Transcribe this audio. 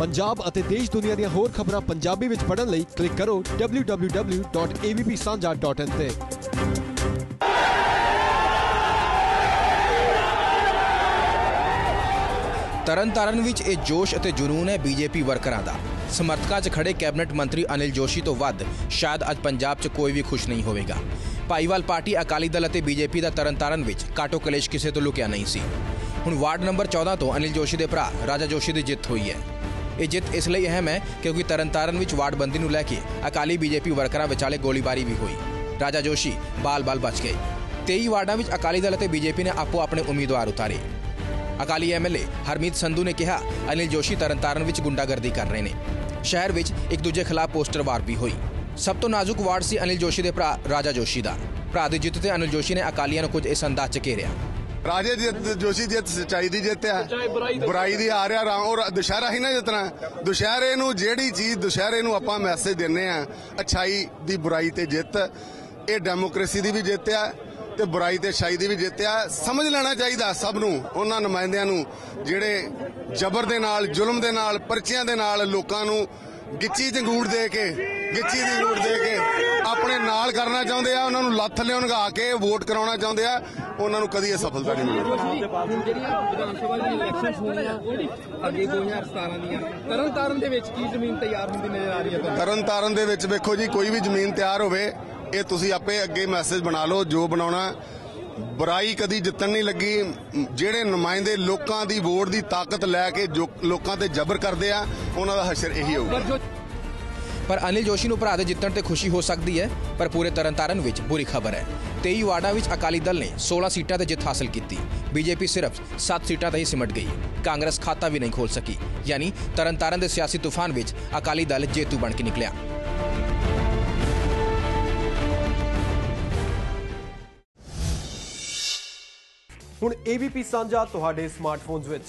ਪੰਜਾਬ ਅਤੇ ਦੇਸ਼ ਦੁਨੀਆ ਦੀਆਂ ਹੋਰ ਖਬਰਾਂ ਪੰਜਾਬੀ ਵਿੱਚ ਪੜ੍ਹਨ ਲਈ ਕਲਿੱਕ ਕਰੋ www.avpsanja.in ਤੇ। ਤਰਨਤਾਰਨ ਵਿੱਚ ਇਹ ਜੋਸ਼ ਅਤੇ ਜਨੂਨ ਹੈ ਬੀਜੇਪੀ ਵਰਕਰਾਂ ਦਾ। ਸਮਰਥਕਾਂ 'ਚ ਖੜੇ ਕੈਬਨਿਟ ਮੰਤਰੀ ਅਨਿਲ ਜੋਸ਼ੀ ਤੋਂ ਵੱਧ, ਸ਼ਾਇਦ ਅੱਜ ਪੰਜਾਬ 'ਚ ਕੋਈ ਵੀ ਖੁਸ਼ ਨਹੀਂ ਹੋਵੇਗਾ। ਭਾਈਵਾਲ ਪਾਰਟੀ ਅਕਾਲੀ ਦਲ ਅਤੇ ਬੀਜੇਪੀ ਦਾ ਤਰਨਤਾਰਨ ਵਿੱਚ ਕਾਟੋ ਕਲੇਸ਼ ਕਿਸੇ ਤੋਂ ਲੁਕਿਆ ਨਹੀਂ ਸੀ। ਹੁਣ ਵਾਰਡ ਨੰਬਰ 14 ਤੋਂ ਅਨਿਲ ਜੋਸ਼ੀ ਦੇ ਭਰਾ, ਰਾਜਾ ਜੋਸ਼ੀ ਦੀ ਜਿੱਤ ਹੋਈ ਹੈ। ਇਹ ਜਿੱਤ ਇਸ ਲਈ ਅਹਿਮ ਹੈ ਕਿਉਂਕਿ ਤਰਨਤਾਰਨ ਵਿੱਚ ਵਾਰਡਬੰਦੀ ਨੂੰ ਲੈ ਕੇ ਅਕਾਲੀ ਬੀਜੇਪੀ ਵਰਕਰਾਂ ਵਿਚਾਲੇ ਗੋਲੀਬਾਰੀ ਵੀ ਹੋਈ। ਰਾਜਾ ਜੋਸ਼ੀ ਬਾਲ-ਬਾਲ ਬਚ ਗਏ। 23 ਵਾਰਡਾਂ ਵਿੱਚ ਅਕਾਲੀ ਦਲ ਅਤੇ ਬੀਜੇਪੀ ਨੇ ਆਪੋ ਆਪਣੇ ਉਮੀਦਵਾਰ ਉਤਾਰੇ। ਅਕਾਲੀ ਐਮਐਲਏ ਹਰਮੀਤ ਸੰਧੂ ਨੇ ਕਿਹਾ, ਅਨਿਲ ਜੋਸ਼ੀ ਤਰਨਤਾਰਨ ਵਿੱਚ ਗੁੰਡਾਗਰਦੀ ਕਰ ਰਹੇ ਨੇ। ਸ਼ਹਿਰ ਵਿੱਚ ਇੱਕ ਦੂਜੇ ਖਿਲਾਫ ਪੋਸਟਰ ਵਾਰ ਵੀ ਹੋਈ। ਸਭ ਤੋਂ ਨਾਜ਼ੁਕ ਵਾਰਡ ਸੀ ਅਨਿਲ ਜੋਸ਼ੀ ਦੇ ਭਰਾ ਰਾਜਾ ਜੋਸ਼ੀ ਦਾ। ਭਰਾ ਦੀ ਜਿੱਤ ਤੇ ਅਨਿਲ ਜੋਸ਼ੀ ਨੇ ਅਕਾਲੀਆਂ ਨੂੰ ਕੁਝ ਇਸ ਅੰਦਾਜ਼ 'ਚ ਘੇਰਿਆ। ਰਾਜੇ ਦੀ ਜਿੱਤ ਜੋਸ਼ੀ ਦੀ ਜਿੱਤ ਸੱਚਾਈ ਦੀ ਜਿੱਤ ਹੈ। ਬੁਰਾਈ ਦੀ ਆ ਰਿਹਾ ਰਾਮ ਔਰ ਦੁਸ਼ਹਿਰਾ ਹੀ ਨਾ ਜਿੱਤਣਾ ਦੁਸ਼ਹਿਰੇ ਨੂੰ ਜਿਹੜੀ ਚੀਜ਼ ਦੁਸ਼ਹਿਰੇ ਨੂੰ ਆਪਾਂ ਮੈਸੇਜ ਦਿੰਨੇ ਆ ਅਛਾਈ ਦੀ ਬੁਰਾਈ ਤੇ ਜਿੱਤ। ਇਹ ਡੈਮੋਕ੍ਰੇਸੀ ਦੀ ਵੀ ਜਿੱਤ ਹੈ ਤੇ ਬੁਰਾਈ ਤੇ ਅਛਾਈ ਦੀ ਵੀ ਜਿੱਤ ਹੈ ਸਮਝ ਲੈਣਾ ਚਾਹੀਦਾ ਸਭ ਨੂੰ ਉਹਨਾਂ ਨੁਮਾਇੰਦਿਆਂ ਨੂੰ ਜਿਹੜੇ ਜ਼ਬਰ ਦੇ ਨਾਲ ਜ਼ੁਲਮ ਦੇ ਨਾਲ ਪਰਚੀਆਂ ਦੇ ਨਾਲ ਲੋਕਾਂ ਨੂੰ ਗਿੱਚੀ ਜੰਗੂੜ ਦੇ ਕੇ ਗਿੱਚੀ ਦੀ ਗੂੜ ਦੇ ਕੇ ਆਪਣੇ ਨਾਲ ਕਰਨਾ ਚਾਹੁੰਦੇ ਆ ਉਹਨਾਂ ਨੂੰ ਲੱਥ ਲਿਉਣਗਾ ਕੇ ਵੋਟ ਕਰਾਉਣਾ ਚਾਹੁੰਦੇ ਆ। ਉਹਨਾਂ ਨੂੰ ਕਦੀ ਇਹ ਸਫਲਤਾ ਨਹੀਂ ਹੁਣ ਜਿਹੜੀਆਂ ਵਿਧਾਨ ਸਭਾ ਦੀਆਂ ਇਲੈਕਸ਼ਨਸ ਹੋਣੀਆਂ ਅੱਗੇ 2017 ਦੀਆਂ ਤਰਨ ਤਾਰਨ ਦੇ ਵਿੱਚ ਕੀ ਜ਼ਮੀਨ ਤਿਆਰ ਹੁੰਦੀ ਨਜ਼ਰ ਆ ਰਹੀ ਹੈ ਤੁਹਾਨੂੰ? ਤਰਨ ਤਾਰਨ ਦੇ ਵਿੱਚ ਵੇਖੋ ਜੀ ਕੋਈ ਵੀ ਜ਼ਮੀਨ ਤਿਆਰ ਹੋਵੇ ਇਹ ਤੁਸੀਂ ਆਪੇ ਅੱਗੇ ਮੈਸੇਜ ਬਣਾ ਲਓ ਜੋ ਬਣਾਉਣਾ। ਬੁਰਾਈ ਕਦੀ ਜਿੱਤਣ ਨਹੀਂ ਲੱਗੀ। ਜਿਹੜੇ ਨੁਮਾਇੰਦੇ ਲੋਕਾਂ ਦੀ ਵੋਟ ਦੀ ਤਾਕਤ ਲੈ ਕੇ ਜੋ ਲੋਕਾਂ ਤੇ ਜ਼ਬਰ ਕਰਦੇ ਆ ਉਹਨਾਂ ਦਾ ਹਸ਼ਰ ਇਹੀ ਹੋਊਗਾ। ਪਰ ਅਨਿਲ ਜੋਸ਼ੀ ਨੂੰ ਭਰਾ ਦੇ ਜਿੱਤਣ ਤੇ ਖੁਸ਼ੀ ਹੋ ਸਕਦੀ ਹੈ, ਪਰ ਪੂਰੇ ਤਰਨਤਾਰਨ ਵਿੱਚ ਬੁਰੀ ਖਬਰ ਹੈ। 23 ਵਾਰਡਾਂ ਵਿੱਚ ਅਕਾਲੀ ਦਲ ਨੇ 16 ਸੀਟਾਂ ਤੇ ਜਿੱਤ ਹਾਸਲ ਕੀਤੀ। ਬੀਜੇਪੀ ਸਿਰਫ 7 ਸੀਟਾਂ ਤੇ ਹੀ ਸਿਮਟ ਗਈ। ਕਾਂਗਰਸ ਖਾਤਾ ਵੀ ਨਹੀਂ ਖੋਲ ਸਕੀ। ਯਾਨੀ ਤਰਨਤਾਰਨ ਦੇ ਸਿਆਸੀ ਤੂਫਾਨ ਵਿੱਚ ਅਕਾਲੀ ਦਲ ਜੇਤੂ ਬਣ ਕੇ ਨਿਕਲਿਆ। ਹੁਣ AVP ਸਾਂਝਾ ਤੁਹਾਡੇ ਸਮਾਰਟਫੋਨਸ ਵਿੱਚ।